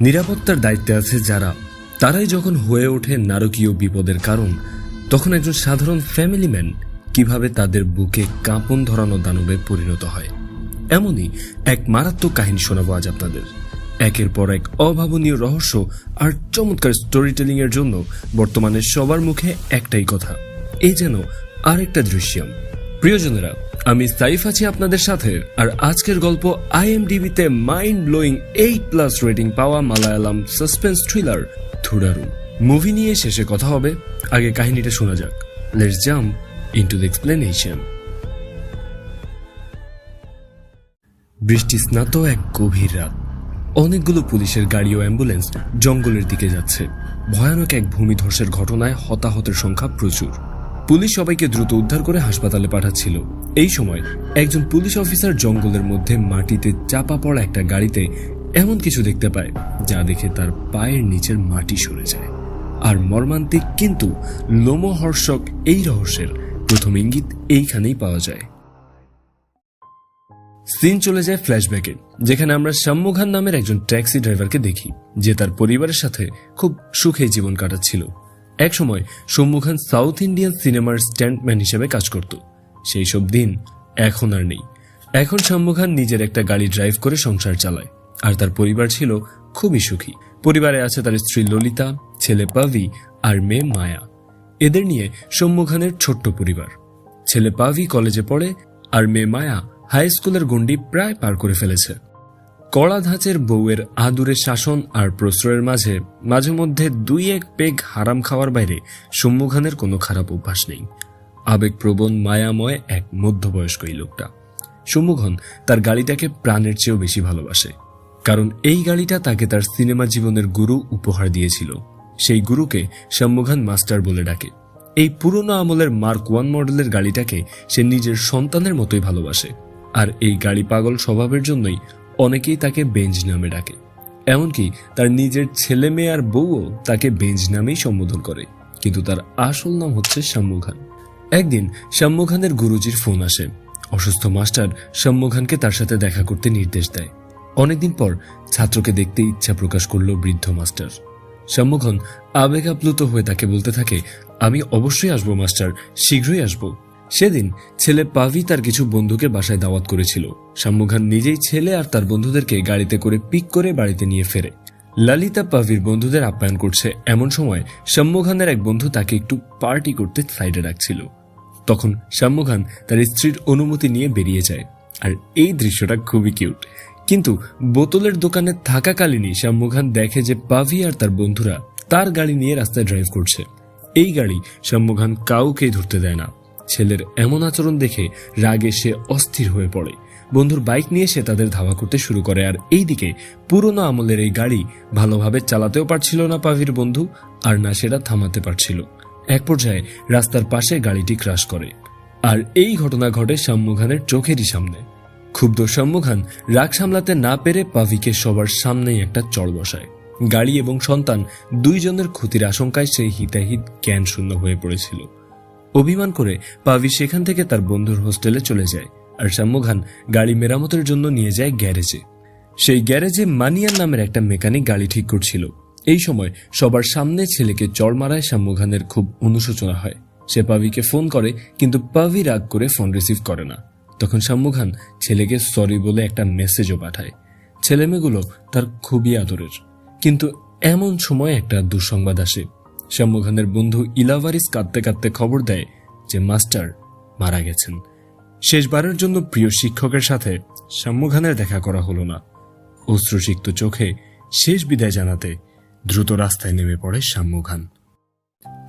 নিরাপত্তার দায়িত্বে আছে যারা। তারাই যখন হয়ে ওঠে নারকীয় বিপদের কারণ, তখন একজন সাধারণ ফ্যামিলি ম্যান কীভাবে তাদের বুকে কাঁপন ধরানো দানবে পরিণত হয়। এমনই এক মারাত্মক কাহিনী শোনাবো আজ আপনাদের। একের পর এক অভাবনীয় রহস্য আর চমৎকার স্টোরি টেলিং এর জন্য বর্তমানে সবার মুখে একটাই কথা, এই যেন আরেকটা দৃশ্যম। প্রিয়জনেরা আমি সাইফ আছি আপনাদের সাথে, আর আজকের গল্প আইএমডিবিতে mind blowing eight plus rating পাওয়া Malayalam suspense thriller Thudarum movie নিয়ে শেষে কথা হবে, আগে কাহিনীটা শোনা যাক। Let's jump into the explanation বৃষ্টি স্নাত এক গভীর রাত। অনেকগুলো পুলিশের গাড়ি ও অ্যাম্বুলেন্স জঙ্গলের দিকে যাচ্ছে। ভয়ানক এক ভূমিধসের ঘটনায় হতাহতের সংখ্যা প্রচুর। পুলিশ সবাইকে দ্রুত উদ্ধার করে হাসপাতালে পাঠাচ্ছিল। এই সময় একজন পুলিশ অফিসার জঙ্গলের মধ্যে মাটিতে চাপা পড়া একটা গাড়িতে এমন কিছু দেখতে পায়, যা দেখে তার পায়ের নিচের মাটি সরে যায়। আর মর্মান্তিক কিন্তু লোমহর্ষক এই রহস্যের প্রথম ইঙ্গিত এইখানেই পাওয়া যায়। সিন চলে যায় ফ্ল্যাশব্যাকে, যেখানে আমরা শাম্মুখান নামের একজন ট্যাক্সি ড্রাইভারকে দেখি, যে তার পরিবারের সাথে খুব সুখে জীবন কাটাচ্ছিল। একসময় সম্মুখান সাউথ ইন্ডিয়ান সিনেমার স্ট্যান্ডম্যান হিসেবে কাজ করত। সেই সব দিন এখন আর নেই। এখন শাম্মুখান নিজের একটা গাড়ি ড্রাইভ করে সংসার চালায়। আর তার পরিবার ছিল খুবই সুখী। পরিবারে আছে তার স্ত্রী ললিতা, ছেলে পাভি আর মেয়ে মায়া। এদের নিয়ে সম্মুখানের ছোট্ট পরিবার। ছেলে পাভি কলেজে পড়ে আর মেয়ে মায়া হাই স্কুলের গণ্ডি প্রায় পার করে ফেলেছে। কড়া ধাঁচের বউয়ের আদুরে শাসন আর প্রশ্রয়ের মাঝে মাঝে মধ্যে দুই এক পেগ হারাম খাওয়ার বাইরে সম্মুখানের কোনো খারাপ অভ্যাস নেই। আবেগপ্রবণ, মায়াময় এক মধ্যবয়স্ক এই লোকটা। সম্মুখন তার গাড়িটাকে প্রাণের চেয়েও বেশি ভালোবাসে। কারণ এই গাড়িটা তাকে তার সিনেমা জীবনের গুরু উপহার দিয়েছিল। সেই গুরুকে সম্মুখান মাস্টার বলে ডাকে। এই পুরনো আমলের মার্ক ওয়ান মডেলের গাড়িটাকে সে নিজের সন্তানের মতোই ভালোবাসে। আর এই গাড়ি পাগল স্বভাবের জন্যই অনেকেই তাকে বেঞ্জ নামে ডাকে। এমনকি তার নিজের ছেলে মেয়ে আর বউও তাকে বেঞ্জ নামেই সম্বোধন করে। কিন্তু তার আসল নাম হচ্ছে শাম্মু খান। একদিন শাম্মু খানের গুরুজির ফোন আসে। অসুস্থ মাস্টার শাম্মু খানকে তার সাথে দেখা করতে নির্দেশ দেয়। অনেকদিন পর ছাত্রকে দেখতে ইচ্ছা প্রকাশ করল বৃদ্ধ মাস্টার। সম্মুখন আবেগ আপ্লুত হয়ে তাকে বলতে থাকে, আমি অবশ্যই আসব, মাস্টার, শীঘ্রই আসব। সেদিন ছেলে পাভি তার কিছু বন্ধুকে বাসায় দাওয়াত করেছিল। শাম্মুখান নিজেই ছেলে আর তার বন্ধুদেরকে গাড়িতে করে পিক করে বাড়িতে নিয়ে ফেরে। ললিতা পাভির বন্ধুদের আপ্যায়ন করছে এমন সময় শাম্মুখানের এক বন্ধু তাকে একটু পার্টি করতে সাইডে রাখছিল। তখন শাম্মুখান তার স্ত্রীর অনুমতি নিয়ে বেরিয়ে যায়। আর এই দৃশ্যটা খুবই কিউট। কিন্তু বোতলের দোকানে থাকাকালীনই শাম্মুখান দেখে যে পাভি আর তার বন্ধুরা তার গাড়ি নিয়ে রাস্তায় ড্রাইভ করছে। এই গাড়ি শাম্মুখান কাউকেই ধরতে দেয় না। ছেলের এমন আচরণ দেখে রাগে সে অস্থির হয়ে পড়ে। বন্ধুর বাইক নিয়ে সে তাদের ধাওয়া করতে শুরু করে। আর এইদিকে পুরনো আমলের এই গাড়ি ভালোভাবে চালাতেও পারছিল না পাভির বন্ধু, আর না সেটা থামাতে পারছিল। এক পর্যায়ে রাস্তার পাশে গাড়িটি ক্রাশ করে। আর এই ঘটনা ঘটে শাম্মুখানের চোখেরই সামনে। ক্ষুব্ধ শাম্মুখান রাগ সামলাতে না পেরে পাভিকে সবার সামনেই একটা চড় বসায়। গাড়ি এবং সন্তান দুইজনের ক্ষতির আশঙ্কায় সেই হিতাহিত জ্ঞান শূন্য হয়ে পড়েছিল। অভিমান করে পাভি সেখান থেকে তার বন্ধুর হোস্টেলে চলে যায় আর শাম্মুখান গাড়ি মেরামতের জন্য নিয়ে যায় গ্যারেজে। সেই গ্যারেজে মানিয়ান নামের একটা মেকানিক গাড়ি ঠিক করছিল। এই সময় সবার সামনে ছেলেকে চড় মারায় শাম্মুখানের খুব অনুশোচনা হয়। সে পাভিকে ফোন করে, কিন্তু পাভি রাগ করে ফোন রিসিভ করে না। তখন শাম্মুখান ছেলেকে সরি বলে একটা মেসেজও পাঠায়। ছেলেমেয়েগুলো তার খুবই আদরের। কিন্তু এমন সময় একটা দুঃসংবাদ আসে। শাম্মুখানের বন্ধু ইলাভারিস কাঁদতে কাঁদতে খবর দেয় যে মাস্টার মারা গেছেন। শেষবারের জন্য প্রিয় শিক্ষকের সাথে শাম্মুখানের দেখা করা হলো না। অশ্রুসিক্ত চোখে শেষ বিদায় জানাতে দ্রুত রাস্তায় নেমে পড়ে শাম্মুখান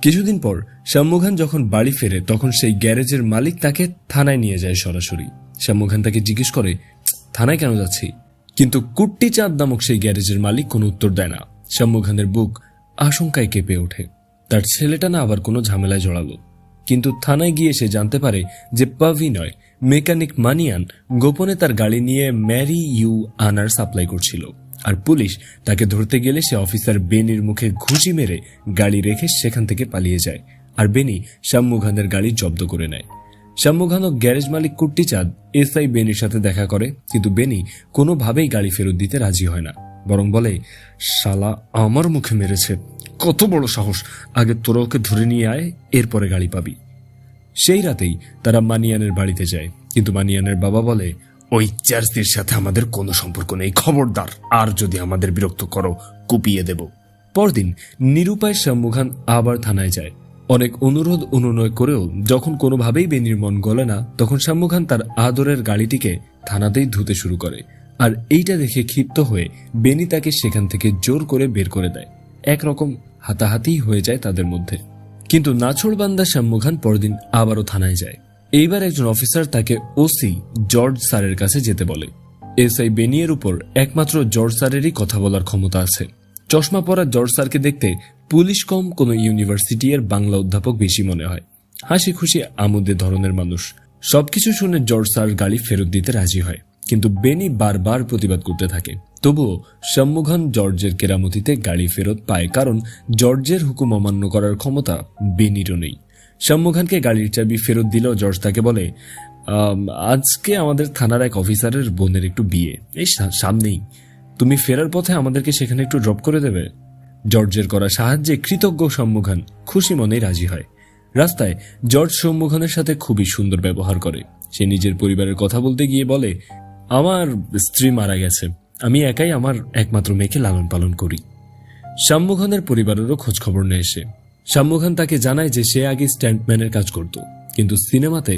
কিছুদিন পর শাম্মুখান যখন বাড়ি ফেরে তখন সেই গ্যারেজের মালিক তাকে থানায় নিয়ে যায় সরাসরি। শাম্মুখান তাকে জিজ্ঞেস করে, থানায় কেন যাচ্ছি? কিন্তু কুট্টি চাঁদ নামক সেই গ্যারেজের মালিক কোনো উত্তর দেয় না। শাম্মুখানের বুক আশঙ্কায় কেঁপে ওঠে। তার ছেলেটা না আবার কোনো ঝামেলায় জড়ালো। কিন্তু থানায় গিয়ে সে জানতে পারে যে পাভি নয় মেকানিক মানিয়ান, গোপনে তার গাড়ি নিয়ে ম্যারি ইউ আনার সাপ্লাই করছিল। আর পুলিশ তাকে ধরতে গেলে সে অফিসার বেনির মুখে ঘুষি মেরে গাড়ি রেখে সেখান থেকে পালিয়ে যায়। আর বেনি শাম্মুখানের গাড়ি জব্দ করে নেয়। শাম্মুখান ও গ্যারেজ মালিক কুট্টি চাঁদ এসআই বেনির সাথে দেখা করে, কিন্তু বেনি কোনোভাবেই গাড়ি ফেরত দিতে রাজি হয় না। বরং বলে, শালা, আমার মুখে মেরেছে। কত বড় সাহস। আগে তোরা ওকে ধরে নিয়ে আয়, এরপরে গাড়ি পাবি। সেই রাতেই তারা মানিয়ানের বাড়িতে যায়। কিন্তু মানিয়ানের বাবা বলে, ওই চার্সির সাথে আমাদের কোনো সম্পর্ক নেই, খবরদার। আর যদি আমাদের বিরক্ত করো, কুপিয়ে দেব। পরদিন নিরুপায় সম্মুখান আবার থানায় যায়। অনেক অনুরোধ অনুনয় করেও যখন কোনোভাবেই বেনির মন গলে না, তখন শাম্মুখান তার আদরের গাড়িটিকে থানাতেই ধুতে শুরু করে। আর এইটা দেখে ক্ষিপ্ত হয়ে বেনি তাকে সেখান থেকে জোর করে বের করে দেয়। একরকম হাতাহাতি হয়ে যায় তাদের মধ্যে। কিন্তু নাছোড়বান্দা শাম্মুখান পরদিন আবারও থানায় যায়। এইবার একজন অফিসার তাকে ওসি জর্জ স্যারের কাছে যেতে বলে। এসআই বেনিয়ের উপর একমাত্র জর্জ স্যারেরই কথা বলার ক্ষমতা আছে। চশমা পরা জর্জ স্যারকে দেখতে পুলিশ কম কোনো ইউনিভার্সিটি এর বাংলা অধ্যাপক বেশি মনে হয়। হাসি খুশি আমোদে ধরনের মানুষ। সবকিছু শুনে জর্জ স্যার গাড়ি ফেরত দিতে রাজি হয়। কিন্তু বেনি বারবার প্রতিবাদ করতে থাকে। তবুও সম্মুখান জর্জের কেরামতিতে গাড়ি ফেরত পায় কারণ জর্জের হুকুম অমান্য করার ক্ষমতা বেনিরও নেই। সম্মুখানকে গাড়ির চাবি ফেরত দিলেও জর্জ তাকে বলে "আম, আজকে আমাদের থানার এক অফিসারের বোনের একটু বিয়ে। এই সামনেই। তুমি ফেরার পথে আমাদেরকে সেখানে একটু ড্রপ করে দেবে। জর্জের করা সাহায্যে কৃতজ্ঞ সম্মুখান খুশি মনেই রাজি হয়। রাস্তায় জর্জ সম্মুখানের সাথে খুবই সুন্দর ব্যবহার করে। সে নিজের পরিবারের কথা বলতে গিয়ে বলে আমার স্ত্রী মারা গেছে। আমি একাই আমার একমাত্র মেয়েকে লালন পালন করি। শাম্মুখানের পরিবারেরও খোঁজ খবর নেয় সে। শাম্মুখান তাকে জানায় যে সে আগে স্ট্যান্ডম্যানের কাজ করত, কিন্তু সিনেমাতে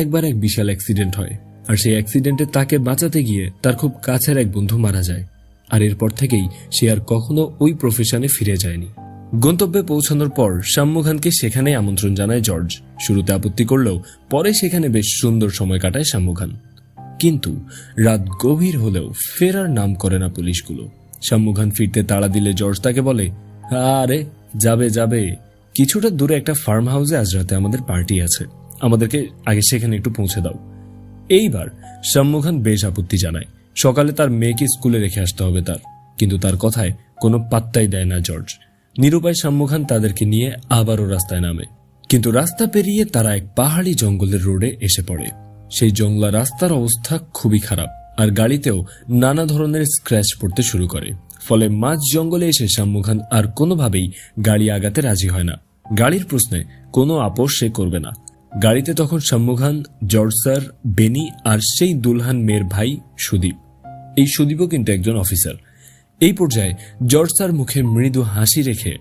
একবার এক বিশাল অ্যাক্সিডেন্ট হয়, আর সেই অ্যাক্সিডেন্টে তাকে বাঁচাতে গিয়ে তার খুব কাছের এক বন্ধু মারা যায়, আর এরপর থেকেই সে আর কখনো ওই প্রফেশনে ফিরে যায়নি। গন্তব্যে পৌঁছানোর পর শাম্মুখানকে সেখানে আমন্ত্রণ জানায় জর্জ। শুরুতে আপত্তি করলেও পরে সেখানে বেশ সুন্দর সময় কাটায় শাম্মুখান। কিন্তু রাত গভীর হলেও ফেরার নাম করে না পুলিশগুলো। শাম্মুখান ফিরতে তাড়া দিলে জর্জ তাকে বলে, আরে, যাবে যাবে। কিছুটা দূরে একটা ফার্ম হাউসে আজ রাতে আমাদের পার্টি আছে। আমাদেরকে আগে সেখানে একটু পৌঁছে দাও। এইবার শাম্মুখান বেশ আপত্তি জানায়। সকালে তার মেয়েকে স্কুলে রেখে আসতে হবে তার। কিন্তু তার কথায় কোনো পাত্তাই দেয় না জর্জ। নিরুপায় শাম্মুখান তাদেরকে নিয়ে আবারও রাস্তায় নামে। কিন্তু রাস্তা পেরিয়ে তারা এক পাহাড়ি জঙ্গলের রোডে এসে পড়ে। সেই জংলা রাস্তার অবস্থা খুবই খারাপ, আর গাড়িতেও নানা ধরনের স্ক্র্যাচ পড়তে শুরু করে। ফলে মাঝ জঙ্গলে এসে শাম্মুখান আর কোনোভাবেই গাড়ি আগাতে রাজি হয় না। গাড়ির প্রশ্নে কোনো আপোষ সে করবে না। গাড়িতে তখন শাম্মুখান জর্জ স্যার, বেনি আর সেই দুলহান মেয়ের ভাই সুদীপ। এই সুদীপও কিন্তু একজন অফিসার এই পর্যায়ে জর্জ মুখে মৃদু হাসি রেখে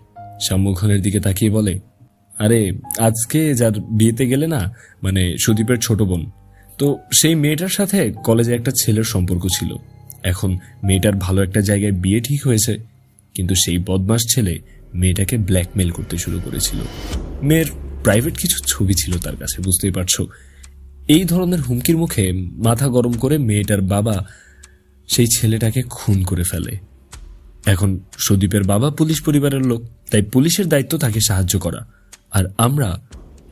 শাম্মুখানের দিকে তাকিয়ে বলে, আরে, আজকে যার বিয়েতে গেলে না মানে সুদীপের ছোট বোন তো সেই মেয়েটার সাথে কলেজে একটা ছেলের সম্পর্ক ছিল। এখন মেয়েটার ভালো একটা জায়গায় বিয়ে ঠিক হয়েছে, কিন্তু সেই বদমাস ছেলে মেয়েটাকে ব্ল্যাকমেল করতে শুরু করেছিল। মেয়ের প্রাইভেট কিছু ছবি ছিল তার কাছে, বুঝতেই পারছ? এই ধরনের হুমকির মুখে মাথা গরম করে মেয়েটার বাবা সেই ছেলেটাকে খুন করে ফেলে। এখন সুদীপের বাবা পুলিশ পরিবারের লোক, তাই পুলিশের দায়িত্ব তাকে সাহায্য করা। আর আমরা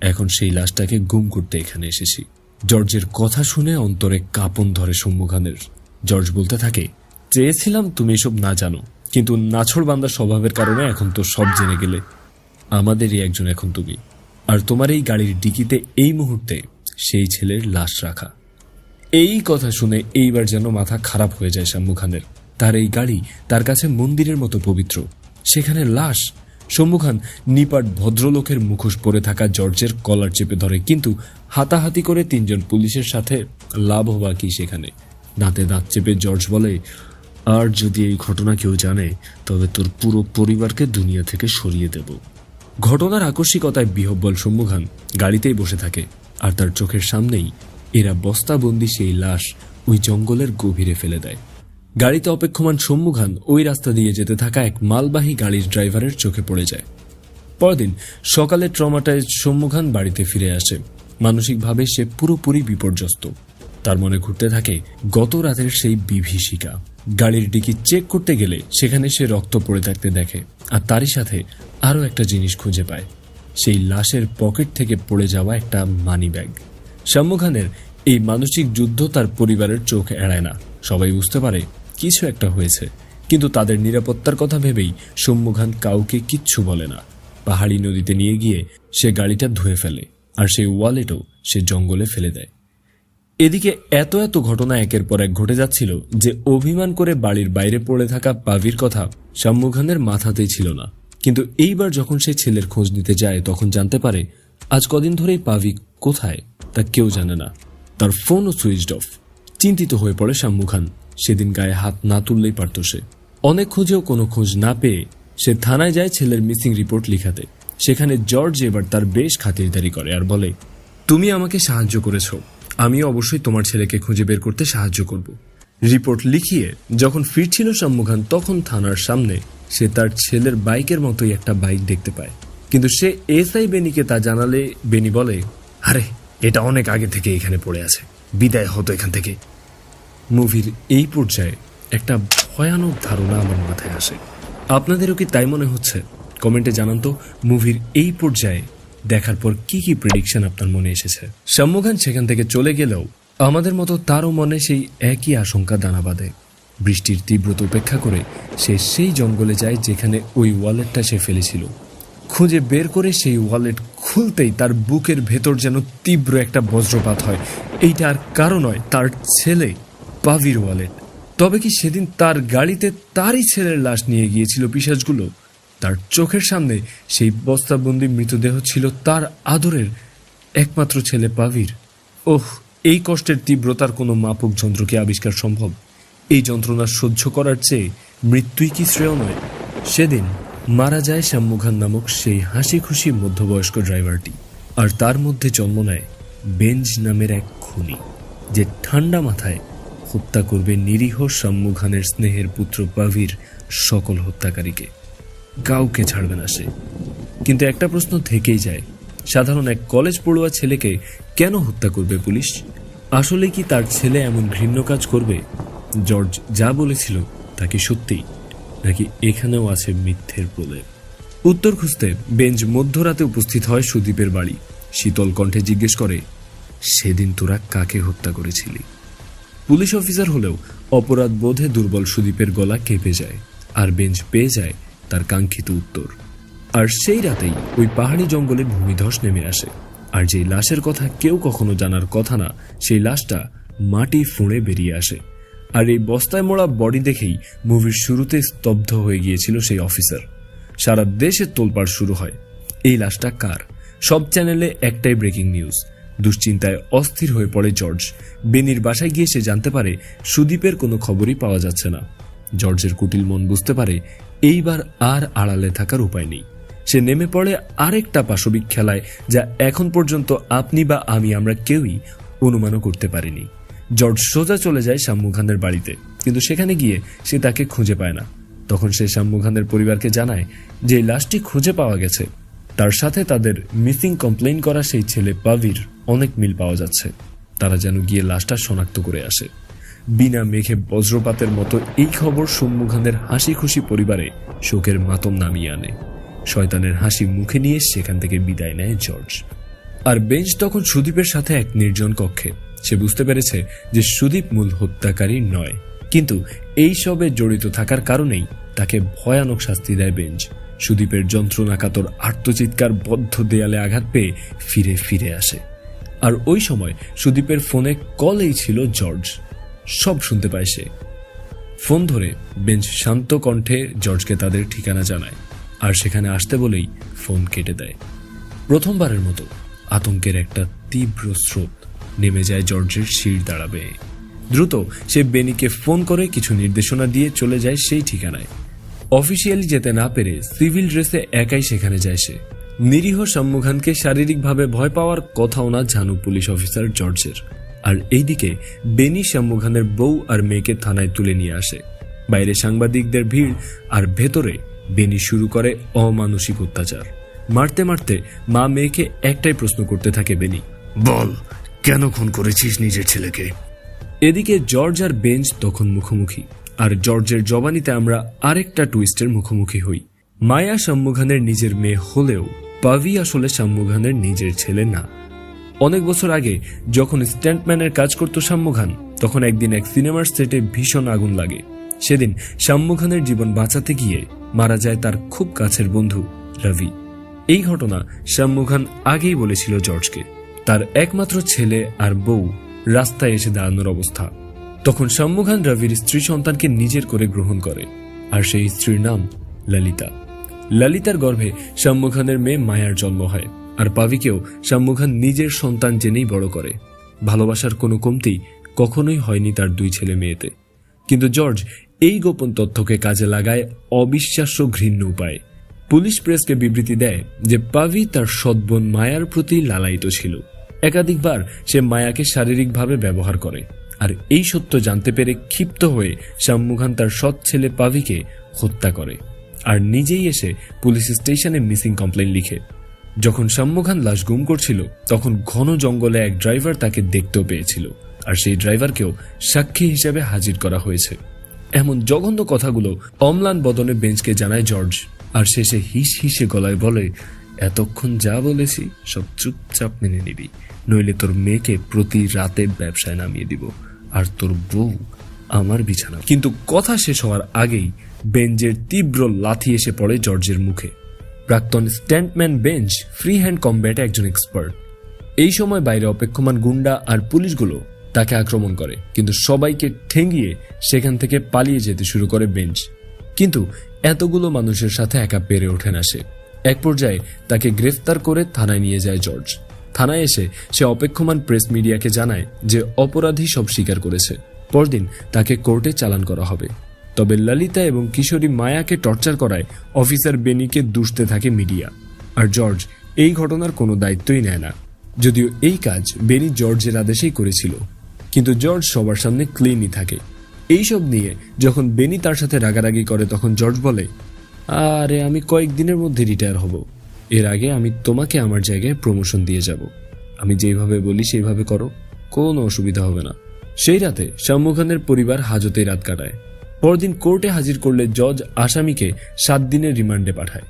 এখন সেই লাশটাকে গুম করতে এখানে এসেছি। জর্জের কথা শুনে অন্তরে কাঁপন ধরে সম্মুখানের। জর্জ বলতে থাকে, চেয়েছিলাম তুমি এসব না জানো, কিন্তু নাছড় বান্দার স্বভাবের কারণে এখন তো সব জেনে গেলে। আমাদেরই একজন এখন তুমি। আর তোমার এই গাড়ির ডিকিতে এই মুহূর্তে সেই ছেলের লাশ রাখা। এই কথা শুনে এইবার যেন মাথা খারাপ হয়ে যায় শাম্মু খানের তার এই গাড়ি তার কাছে মন্দিরের মতো পবিত্র। সেখানে লাশ শম্ভু খান নিপাট ভদ্রলোকের মুখোশ পরে থাকা জর্জের কলার চেপে ধরে, কিন্তু হাতাহাতি করে তিনজন পুলিশের সাথে লাভ হবা কি সেখানে? দাঁতে দাঁত চেপে জর্জ বলে, আর যদি এই ঘটনা কেউ জানে, তবে তোর পুরো পরিবারকে দুনিয়া থেকে সরিয়ে দেব। ঘটনার আকস্মিকতায় বিহব্বল সম্মুখান গাড়িতেই বসে থাকে, আর তার চোখের সামনেই এরা বস্তাবন্দি সেই লাশ ওই জঙ্গলের গভীরে ফেলে দেয়। গাড়িতে অপেক্ষমান সম্মুখান ওই রাস্তা দিয়ে যেতে থাকা এক মালবাহী গাড়ির ড্রাইভারের চোখে পড়ে যায়। পরদিন সকালে ট্রমাটায় সম্মুখান বাড়িতে ফিরে আসে। মানসিকভাবে সে পুরোপুরি বিপর্যস্ত। তার মনে ঘুরতে থাকে গত রাতের সেই বিভীষিকা। গাড়ির ডিকি চেক করতে গেলে সেখানে সে রক্ত পড়ে থাকতে দেখে আর তারই সাথে আরও একটা জিনিস খুঁজে পায়। সেই লাশের পকেট থেকে পড়ে যাওয়া একটা মানি ব্যাগ। শাম্মুখানের এই মানসিক যুদ্ধ তার পরিবারের চোখ এড়ায় না। সবাই বুঝতে পারে কিছু একটা হয়েছে। কিন্তু তাদের নিরাপত্তার কথা ভেবেই সম্মুখান কাউকে কিচ্ছু বলে না। পাহাড়ি নদীতে নিয়ে গিয়ে সে গাড়িটা ধুয়ে ফেলে আর সেই ওয়ালেটও সে জঙ্গলে ফেলে দেয়। এদিকে এত এত ঘটনা একের পর এক ঘটে যাচ্ছিল যে অভিমান করে বাড়ির বাইরে পড়ে থাকা পাভির কথা শাম্মুখানের মাথাতেই ছিল না। কিন্তু এইবার যখন সে ছেলের খোঁজ নিতে যায়, তখন জানতে পারে আজ কদিন ধরেই পাভি কোথায় তা কেউ জানে না। তার ফোনও সুইচড অফ। চিন্তিত হয়ে পড়ে শাম্মু খান সেদিন গায়ে হাত না তুললেই পারত সে। অনেক খোঁজেও কোনো খোঁজ না পেয়ে সে থানায় যায় ছেলের মিসিং রিপোর্ট লিখাতে। সেখানে জর্জ এবার তার বেশ খাতিরদারি করে আর বলে, তুমি আমাকে সাহায্য করেছ। আমি অবশ্যই তোমার ছেলেকে খুঁজে বের করতে সাহায্য করব। রিপোর্ট লিখিয়ে যখন ফিরছিল সম্মুখান, তখন থানার সামনে সে তার ছেলের বাইকের মতোই একটা বাইক দেখতে পায়। কিন্তু সে এসআই বেনিকে তা জানালে বেনি বলে, আরে, এটা অনেক আগে থেকে এখানে পড়ে আছে। বিদায় হতো এখান থেকে। মুভির এই পর্যায়ে একটা ভয়ানক ধারণা আমার মাথায় আসে। আপনাদেরও কি তাই মনে হচ্ছে? কমেন্টে জানান তো মুভির এই পর্যায়ে দেখার পর কি কি প্রেডিকশন আপনার মনে এসেছে? সম্মুখান সেখান থেকে চলে গেলেও আমাদের মতো তারও মনে সেই একই আশঙ্কা দানা বাঁধে। বৃষ্টির তীব্রতা উপেক্ষা করে সে সেই জঙ্গলে যায় যেখানে ওই ওয়ালেটটা সে ফেলেছিল। খুঁজে বের করে সেই ওয়ালেট খুলতেই তার বুকের ভেতর যেন তীব্র একটা বজ্রপাত হয়। এইটা আর কারও নয়, তার ছেলে পাভির ওয়ালেট। তবে কি সেদিন তার গাড়িতে তারই ছেলের লাশ নিয়ে গিয়েছিল পিসাজগুলো? তার চোখের সামনে সেই বস্তাবন্দি মৃতদেহ ছিল তার আদরের একমাত্র ছেলে পাভির। ওহ, এই কষ্টের তীব্রতার কোনো মাপক যন্ত্র কি আবিষ্কার সম্ভব? এই যন্ত্রণা সহ্য করার চেয়ে মৃত্যুই কি শ্রেয় নয়? সেদিন মারা যায় শ্যামুখান নামক সেই হাসি খুশি মধ্যবয়স্ক ড্রাইভারটি। আর তার মধ্যে জন্ম নেয় বেঞ্জ নামের এক খুনি, যে ঠান্ডা মাথায় হত্যা করবে নিরীহ শাম্মুখানের স্নেহের পুত্র পাভির সকল হত্যাকারীকে। কাউকে ছাড়বে না সে। কিন্তু একটা প্রশ্ন থেকেই যায়, সাধারণ এক কলেজ পড়ুয়া ছেলেকে কেন হত্যা করবে পুলিশ? আসলে কি তার ছেলে এমন ঘৃণ্য কাজ করবে? জর্জ যা বলেছিল তা কি সত্যি, নাকি এখানেও আছে মিথ্যের প্রলেপ? উত্তর খুঁজতে বেঞ্চ মধ্যরাতে উপস্থিত হয় সুদীপের বাড়ি। শীতল কণ্ঠে জিজ্ঞেস করে, সেদিন তোরা কাকে হত্যা করেছিলি? পুলিশ অফিসার হলেও অপরাধ বোধে দুর্বল সুদীপের গলা কেঁপে যায়, আর বেঞ্চ পেয়ে যায় তার কাঙ্ক্ষিত উত্তর। আর সেই রাতেই ওই পাহাড়ি জঙ্গলে ভূমিধস নেমে আসে, আর যেই লাশের কথা কেউ কখনো জানার কথা না, সেই লাশটা মাটি ফুঁড়ে বেরিয়ে আসে। আর এই বস্তায় মোড়া বডি দেখেই মুভির শুরুতে স্তব্ধ হয়ে গিয়েছিল সেই অফিসার। সারা দেশে তোলপাড় শুরু হয়। এই লাশটা কার? সব চ্যানেলে একটাই ব্রেকিং নিউজ দুশ্চিন্তায় অস্থির হয়ে পড়ে জর্জ। বেনির বাসায় গিয়ে সে জানতে পারে সুদীপের কোনো খবরই পাওয়া যাচ্ছে না। জর্জের কুটিল মন বুঝতে পারে এইবার আর আড়ালে থাকার উপায় নেই। সে নেমে পড়ে আরেকটা পাশবিক খেলায় যা এখন পর্যন্ত আপনি বা আমি আমরা কেউই অনুমানও করতে পারিনি। জর্জ সোজা চলে যায় শাম্মু খানের বাড়িতে, কিন্তু সেখানে গিয়ে সে তাকে খুঁজে পায় না। তখন সে শাম্মু খানের পরিবারকে জানায় যে লাশটি খুঁজে পাওয়া গেছে। তার সাথে তাদের মিসিং কমপ্লেইন করা সেই ছেলে পাভির অনেক মিল পাওয়া যাচ্ছে। তারা যেন গিয়ে লাশটা শনাক্ত করে আসে। বিনা মেঘে বজ্রপাতের মতো এই খবর সম্মুখানের হাসি খুশি পরিবারে শোকের মাতম নামিয়ে আনে। শয়তানের হাসি মুখে নিয়ে সেখান থেকে বিদায় নেয় জর্জ। আর বেঞ্চ তখন সুদীপের সাথে এক নির্জন কক্ষে। সে বুঝতে পেরেছে যে সুদীপ মূল হত্যাকারী নয়। কিন্তু এই সবে জড়িত থাকার কারণেই তাকে ভয়ানক শাস্তি দেয় বেঞ্চ। সুদীপের যন্ত্রণাকাতর আর্তচিৎকার বদ্ধ দেয়ালে আঘাত পেয়ে ফিরে ফিরে আসে। আর ওই সময় সুদীপের ফোনে কলেই ছিল জর্জ। সব শুনতে পায় সে। ফোন ধরে বেঞ্চ শান্ত কণ্ঠে জর্জকে তাদের ঠিকানা জানায় আর সেখানে আসতে বলেই ফোন কেটে দেয়। প্রথমবারের মতো আতঙ্কের একটা তীব্র স্রোত নেমে যায় জর্জের শির দাঁড়াবে। দ্রুত সে বেনিকে ফোন করে কিছু নির্দেশনা দিয়ে চলে যায় সেই ঠিকানায়। অফিসিয়ালি যেতে না পেরে সিভিল ড্রেসে একাই সেখানে যায় সে। নিরীহ সম্মুখানকে শারীরিকভাবে ভয় পাওয়ার কথাও না জানু পুলিশ অফিসার জর্জের। আর এইদিকে বেনি সম্মুখানের বউ আর মেয়েকে থানায় তুলে নিয়ে আসে। বাইরে সাংবাদিকদের ভিড় আর ভেতরে বেনি শুরু করে অমানসিক অত্যাচার। মারতে মারতে মা মেয়েকে একটাই প্রশ্ন করতে থাকে বেনি। বল কেন খুন করেছিস নিজের ছেলেকে? এদিকে জর্জ আর বেঞ্চ তখন মুখোমুখি। আর জর্জের জবানিতে আমরা আরেকটা টুইস্টের মুখোমুখি হই। মায়া সম্মুখানের নিজের মেয়ে হলেও পাভি আসলে সম্মুখানের নিজের ছেলে না। অনেক বছর আগে যখন স্ট্যান্টম্যানের কাজ করত শাম্মুখান তখন একদিন এক সিনেমার সেটে ভীষণ আগুন লাগে। সেদিন শাম্মুখানের জীবন বাঁচাতে গিয়ে মারা যায় তার খুব কাছের বন্ধু, রবি। এই ঘটনা শাম্মুখান আগেই বলেছিল জর্জকে। তার একমাত্র ছেলে আর বউ রাস্তায় এসে দাঁড়ানোর অবস্থা। তখন সম্মুখান রবির স্ত্রী সন্তানকে নিজের করে গ্রহণ করে, আর সেই স্ত্রীর নাম ললিতা। ললিতার গর্ভে সম্মুখানের মেয়ে মায়ার জন্ম হয়, আর পাভিকেও সম্মুখান নিজের সন্তান জেনেই বড় করে। ভালোবাসার কোনো কমতি কখনোই হয়নি তার দুই ছেলে মেয়েতে। কিন্তু জর্জ এই গোপন তথ্যকে কাজে লাগায় অবিশ্বাস্য ঘৃণ্য উপায়। পুলিশ প্রেসকে বিবৃতি দেয় যে পাভি তার সদ্বোন মায়ার প্রতি লালায়িত ছিল। একাধিকবার সে মায়াকে শারীরিকভাবে ব্যবহার করে। আর এই সত্য জানতে পেরে ক্ষিপ্ত হয়ে শাম্মুখান তার সৎ ছেলে পাভিকে হত্যা করে। আর নিজেই এসে পুলিশ স্টেশনে মিসিং কমপ্লেন লিখে। যখন শাম্মুখান লাশ গুম করছিল, তখন ঘন জঙ্গলে এক ড্রাইভার তাকে দেখতেও পেয়েছিল। আর সেই ড্রাইভারকেও সাক্ষী হিসেবে হাজির করা হয়েছে। এমন জঘন্য কথাগুলো অম্লান বদনে বেঞ্চকে জানায় জর্জ। আর শেষে হিস হিসে গলায় বলে, এতক্ষণ যা বলেছি, সব চুপচাপ মেনে নিবি। নইলে তোর মেয়েকে প্রতি রাতে ব্যবসায় নামিয়ে দিব। আর তোর বউ আমার বিছানা। কিন্তু কথা শেষ হওয়ার আগেই বেঞ্জের তীব্র লাথি এসে পড়ে জর্জের মুখে। প্রাক্তন স্ট্যান্টম্যান বেঞ্চ ফ্রি হ্যান্ড কমব্যাটে একজন এক্সপার্ট। এই সময় বাইরে অপেক্ষমান গুন্ডা আর পুলিশগুলো তাকে আক্রমণ করে, কিন্তু সবাইকে ঠেঙ্গিয়ে সেখান থেকে পালিয়ে যেতে শুরু করে বেঞ্চ কিন্তু এতগুলো মানুষের সাথে একা পেরে ওঠে না সে। এক পর্যায়ে তাকে গ্রেফতার করে থানায় নিয়ে যায় জর্জ। থানায় এসে সে অপেক্ষমান প্রেস মিডিয়াকে জানায় যে অপরাধী সব স্বীকার করেছে। পরদিন তাকে কোর্টে চালান করা হবে। তবে ললিতা এবং কিশোরী মায়াকে টর্চার করায় অফিসার বেনিকে দুষতে থাকে মিডিয়া। আর জর্জ এই ঘটনার কোনো দায়িত্বই নেয় না। যদিও এই কাজ বেনি জর্জের আদেশেই করেছিল। কিন্তু জর্জ সবার সামনে ক্লিনই থাকে। এইসব নিয়ে যখন বেনি তার সাথে রাগারাগি করে তখন জর্জ বলে, আরে আমি কয়েকদিনের মধ্যে রিটায়ার হব। এর আগে আমি তোমাকে আমার জায়গায় প্রমোশন দিয়ে যাব। আমি যেভাবে বলি সেইভাবে করো, কোনো অসুবিধা হবে না। সেই রাতে শাম্মুখানের পরিবার হাজতে রাত কাটায়। পরদিন কোর্টে হাজির করলে জজ আসামিকে সাত দিনের রিমান্ডে পাঠায়।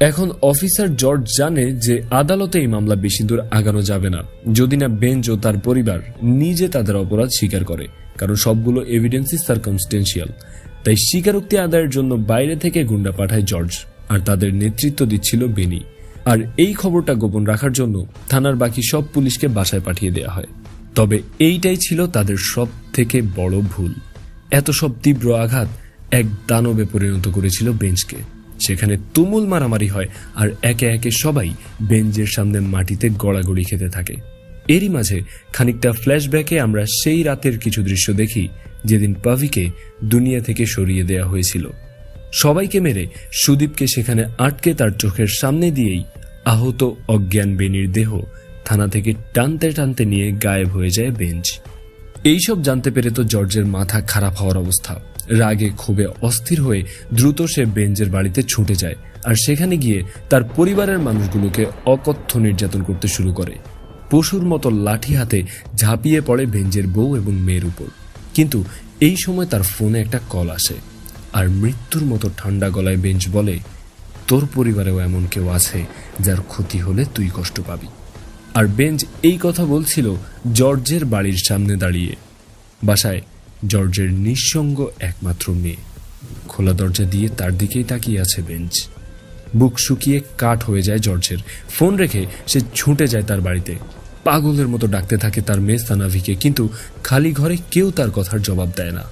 এখন অফিসার জর্জ জানে যে আদালতে এই মামলা বেশি দূর আগানো যাবে না, যদি না বেঞ্চ ও তার পরিবার নিজে তাদের অপরাধ স্বীকার করে, কারণ সবগুলো এভিডেন্সই সার্কামস্টেন্সিয়াল তাই স্বীকারোক্তি আদায়ের জন্য বাইরে থেকে গুন্ডা পাঠায় জর্জ। আর তাদের নেতৃত্ব দিচ্ছিল বেনি। আর এই খবরটা গোপন রাখার জন্য থানার বাকি সব পুলিশকে বাসায় পাঠিয়ে দেওয়া হয়। তবে এইটাই ছিল তাদের সব থেকে বড় ভুল। এত সব তীব্র আঘাত এক দানবে পরিণত করেছিল বেঞ্চকে। সেখানে তুমুল মারামারি হয় আর একে একে সবাই বেঞ্চের সামনে মাটিতে গড়াগড়ি খেতে থাকে। এরই মাঝে খানিকটা ফ্ল্যাশব্যাকে আমরা সেই রাতের কিছু দৃশ্য দেখি, যেদিন পাভিকে দুনিয়া থেকে সরিয়ে দেয়া হয়েছিল। সবাইকে মেরে সুদীপকে সেখানে আটকে তার চোখের সামনে দিয়েই আহত অজ্ঞান বেনির দেহ থানা থেকে টানতে টানতে নিয়ে গায়েব হয়ে যায় বেঞ্চ। এইসব জানতে পেরে তো জর্জের মাথা খারাপ হওয়ার অবস্থা। রাগে ক্ষোভে অস্থির হয়ে দ্রুত সে বেঞ্জের বাড়িতে ছুটে যায় আর সেখানে গিয়ে তার পরিবারের মানুষগুলোকে অকথ্য নির্যাতন করতে শুরু করে। পশুর মতো লাঠি হাতে ঝাঁপিয়ে পড়ে বেঞ্জের বউ এবং মেয়ের উপর। কিন্তু এই সময় তার ফোনে একটা কল আসে। আর মৃত্যুর মতো ঠান্ডা গলায় বেঞ্চ বলে, তোর পরিবারেও এমন কেউ আছে যার ক্ষতি হলে তুই কষ্ট পাবি। আর বেঞ্চ এই কথা বলছিল জর্জের বাড়ির সামনে দাঁড়িয়ে। বাসায় জর্জের নিঃসঙ্গ একমাত্র মেয়ে। খোলা দরজা দিয়ে তার দিকেই তাকিয়ে আছে বেঞ্চ। বুক শুকিয়ে কাঠ হয়ে যায় জর্জের। ফোন রেখে সে ছুটে যায় তার বাড়িতে। পাগলের মতো ডাকতে থাকে তার মেয়ে সানাভিকে, কিন্তু খালি ঘরে কেউ তার কথার জবাব দেয় না।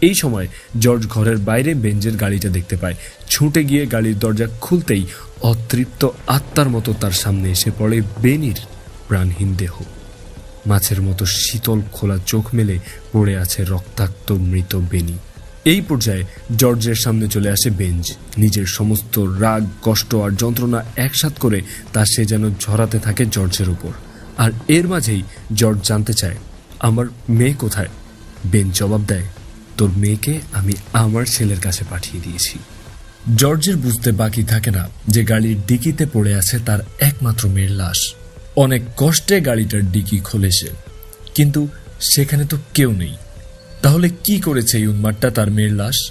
এই সময় জর্জ ঘরের বাইরে বেঞ্জের গাড়িটা দেখতে পায়। ছুটে গিয়ে গাড়ির দরজা খুলতেই অতৃপ্ত আত্মার মতো তার সামনে এসে পড়ে বেনির প্রাণহীন দেহ। মাছের মতো শীতল খোলা চোখ মেলে পড়ে আছে রক্তাক্ত মৃত বেনি। এই পর্যায়ে জর্জের সামনে চলে আসে বেঞ্জ। নিজের সমস্ত রাগ, কষ্ট আর যন্ত্রণা একসাথ করে তা সে যেন ঝরাতে থাকে জর্জের উপর। আর এর মাঝেই জর্জ জানতে চায়, আমার মেয়ে কোথায়? বেন জবাব দেয় তোর মেয়েকে আমি আমার ছেলের কাছে পাঠিয়ে দিয়েছি। জর্জের বুঝতে বাকি থাকে না যে গাড়ির ডিকিতে পড়ে আছে তার একমাত্র মেয়ের লাশ। অনেক কষ্টে গাড়িটার ডিকি খোলে সে। কিন্তু সেখানে তো কেউ নেই। তাহলে কি করেছে এই উন্মাদটা তার মেয়ের লাশ?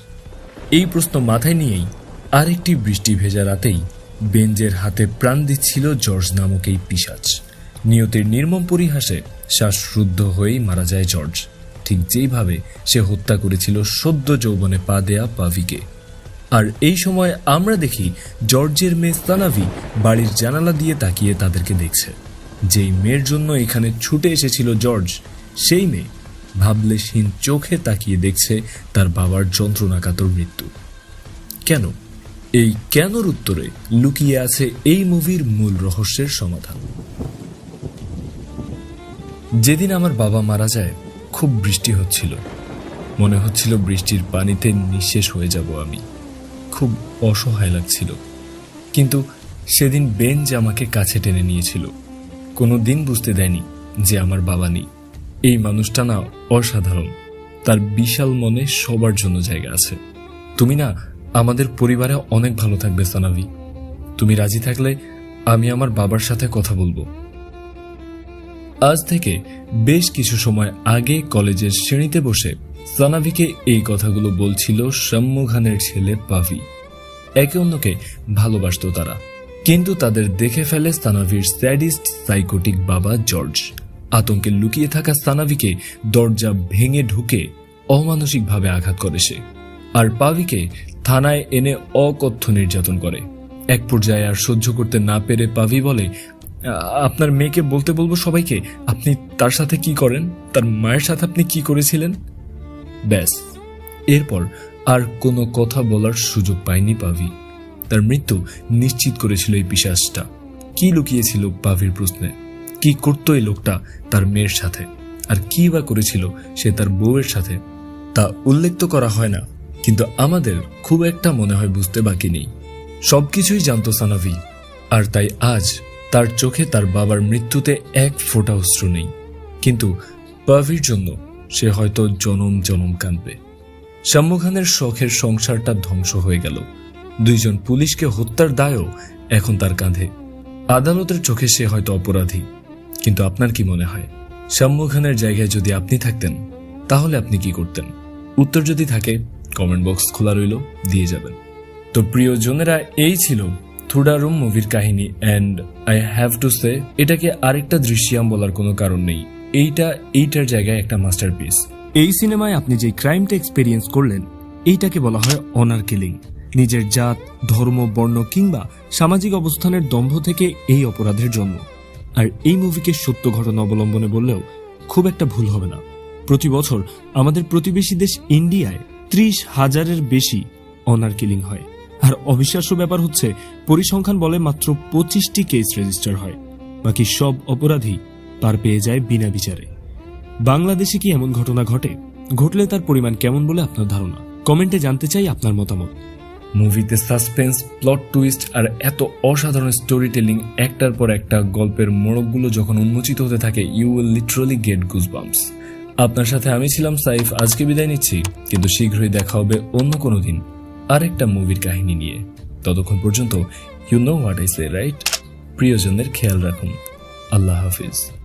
এই প্রশ্ন মাথায় নিয়েই আরেকটি বৃষ্টি ভেজা রাতেই বেঞ্জের হাতে প্রাণ দিচ্ছিল জর্জ নামক এই পিসাচ নিয়তির নির্মম পরিহাসে শ্বাসরুদ্ধ হয়েই মারা যায় জর্জ। ঠিক যেইভাবে সে হত্যা করেছিল সদ্য যৌবনে পা দেয়া পাভিকে। আর এই সময় আমরা দেখি জর্জের মেয়ে স্তানাভি বাড়ির জানালা দিয়ে তাকিয়ে তাদেরকে দেখছে। যেই মেয়ের জন্য এখানে ছুটে এসেছিল জর্জ, সেই মেয়ে ভাবলেশহীন চোখে তাকিয়ে দেখছে তার বাবার যন্ত্রণাকাতর মৃত্যু। কেন? এই কেনর উত্তরে লুকিয়ে আছে এই মুভির মূল রহস্যের সমাধান। যেদিন আমার বাবা মারা যায় খুব বৃষ্টি হচ্ছিল। মনে হচ্ছিল বৃষ্টির পানিতে নিঃশেষ হয়ে যাব আমি। খুব অসহায় লাগছিল। কিন্তু সেদিন বেঞ্জ আমাকে কাছে টেনে নিয়েছিল। কোনো দিন বুঝতে দেয়নি যে আমার বাবা নেই। এই মানুষটা না অসাধারণ। তার বিশাল মনে সবার জন্য জায়গা আছে। তুমি না আমাদের পরিবারে অনেক ভালো থাকবে, সানাভি। তুমি রাজি থাকলে আমি আমার বাবার সাথে কথা বলব। আজ থেকে বেশ কিছু সময় আগে কলেজের শ্রেণীতে বসে সানাভিকে এই কথাগুলো বলছিল সম্মুখানের ছেলে পাভি। একে অন্যকে ভালোবাসতো তারা। কিন্তু তাদের দেখে ফেলে সানাভির স্যাডিস্ট, সাইকোটিক বাবা জর্জ। আতঙ্কে লুকিয়ে থাকা সানাভিকে দরজা ভেঙে ঢুকে অমানসিকভাবে আঘাত করে সে। আর পাভিকে থানায় এনে অকথ্য নির্যাতন করে। এক পর্যায়ে আর সহ্য করতে না পেরে পাভি বলে "আ- আপনার মেয়েকে বলতে বলব সবাইকে, আপনি তার সাথে কি করেন? তার মায়ের সাথে আপনি কি করেছিলেন? ব্যাস। এরপর আর কোনো কথা বলার সুযোগ পায়নি পাভি। তার মৃত্যু নিশ্চিত করেছিল এই পিশাচটা। কি লুকিয়েছিল পাভির প্রশ্নে? কি করতো এই লোকটা তার মেয়ের সাথে? আর কি বা করেছিল সে তার বউয়ের সাথে? তা উল্লেখ তো করা হয় না, কিন্তু আমাদের খুব একটা মনে হয় বুঝতে বাকি নেই। সবকিছুই জানতো সানাভি, আর তাই আজ তার চোখে তার বাবার মৃত্যুতে এক ফোঁটা অশ্রু নেই। কিন্তু পাভির জন্য সে হয়তো জনম জনম কাঁদবে। শাম্মু শখের সংসারটা ধ্বংস হয়ে গেল। দুইজন পুলিশকে হত্যার দায়ও এখন তার কাঁধে। আদালতের চোখে সে হয়তো অপরাধী। কিন্তু আপনার কি মনে হয়? শাম্মু খানের জায়গায় যদি আপনি থাকতেন, তাহলে আপনি কি করতেন? উত্তর যদি থাকে, কমেন্ট বক্স খোলা রইল, দিয়ে যাবেন। তো প্রিয়জনেরা, এই ছিল থুডারুম মুভির কাহিনী and I have to say এটাকে আরেকটা দৃশ্যাম বলার কোনো কারণ নেই। এইটা, এইটার জায়গায় একটা মাস্টারপিস এই সিনেমায় আপনি যে ক্রাইমটা এক্সপিরিয়েন্স করলেন, এইটাকে বলা হয় অনার কিলিং নিজের জাত, ধর্ম, বর্ণ কিংবা সামাজিক অবস্থানের দম্ভ থেকে এই অপরাধের জন্ম। আর এই মুভিকে সত্য ঘটনা অবলম্বনে বললেও খুব একটা ভুল হবে না। প্রতি বছর আমাদের প্রতিবেশী দেশ ইন্ডিয়ায় ত্রিশ হাজারের বেশি অনার কিলিং হয়। আর অবিশ্বাস্য ব্যাপার হচ্ছে, পরিসংখ্যান বলে মাত্র পঁচিশটি কেস রেজিস্টার হয়। বাকি সব অপরাধী পার পেয়ে যায় বিনা বিচারে। বাংলাদেশে কি এমন ঘটনা ঘটে? ঘটলে তার পরিমাণ কেমন বলে আপনার ধারণা? কমেন্টে জানতে চাই আপনার মতামত। মুভিতে সাসপেন্স, প্লট টুইস্ট আর এত অসাধারণ স্টোরি টেলিং একটার পর একটা গল্পের মোড়কগুলো যখন উন্মোচিত হতে থাকে you will literally get goose আপনার সাথে আমি ছিলাম সাইফ, আজকে বিদায় নিচ্ছি, কিন্তু শীঘ্রই দেখা হবে অন্য কোনো দিন। আরেকটা মুভির কাহিনী নিয়ে। ততক্ষণ পর্যন্ত you know what I say right প্রিয়জনের খেয়াল রাখুন। আল্লাহ হাফিজ।